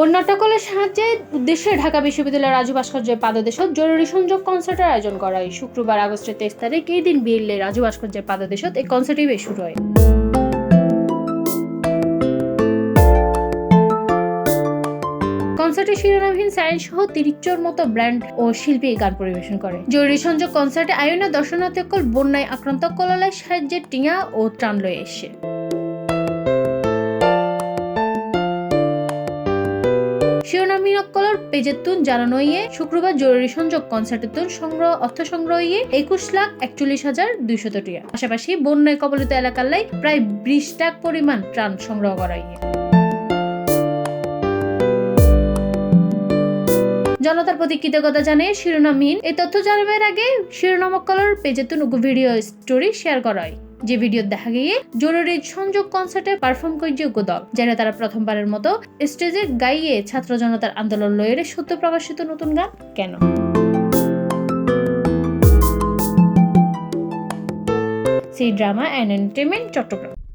বন্যাটকলের সাহায্যে উদ্দেশ্যে ঢাকা বিশ্ববিদ্যালয়ের রাজু ভাস্কর্যের পাদদেশত জরুরি সংযোগ কনসার্টের আয়োজন করা হয়। শুক্রবার আগস্টের তেইশ তারিখ এই দিন বিএলএ রাজু ভাস্কর্যের পাদদেশত এই কনসার্টই বেশ শুরু হয়। কনসার্টে শিরোনামহীন সায়েন্স সহ তিরিশচোর মতো ব্র্যান্ড ও শিল্পী গান পরিবেশন করে। জরুরি সংযোগ কনসার্টে আয়োনা দর্শনার্থীসকল বন্যায় আক্রান্ত কললায় সাহায্যে টিঙা ও ত্রাণ লয়ে এসে। শিরোনামহীন অক্কলর পেজের জানানো ইয়ে শুক্রবার জরুরি সংযোগ কনসার্টের তুন সংগ্রহ, অর্থ সংগ্রহ একুশ লাখ একচল্লিশ হাজার দুইশত টিয়া পাশাপাশি বন্যায় কবলিত এলাকার লাই প্রায় বিশ লাখ পরিমাণ ত্রাণ সংগ্রহ করা জনতার প্রতি কৃতজ্ঞতা জানিয়ে শিরোনামহীন এই তথ্য জানাবার আগে শিরোনাম কলার পেজে তুন ভিডিও স্টোরি শেয়ার করা হয় যে ভিডিও দেখা গিয়ে জরুরি সংযোগ কনসার্টে পারফর্ম করে যোগ্য দল যারা তারা প্রথমবারের মতো স্টেজে গাইয়ে ছাত্র জনতার আন্দোলন লয়ের সত্য প্রকাশিত নতুন গান কেন? C drama and entertainment Chattogram.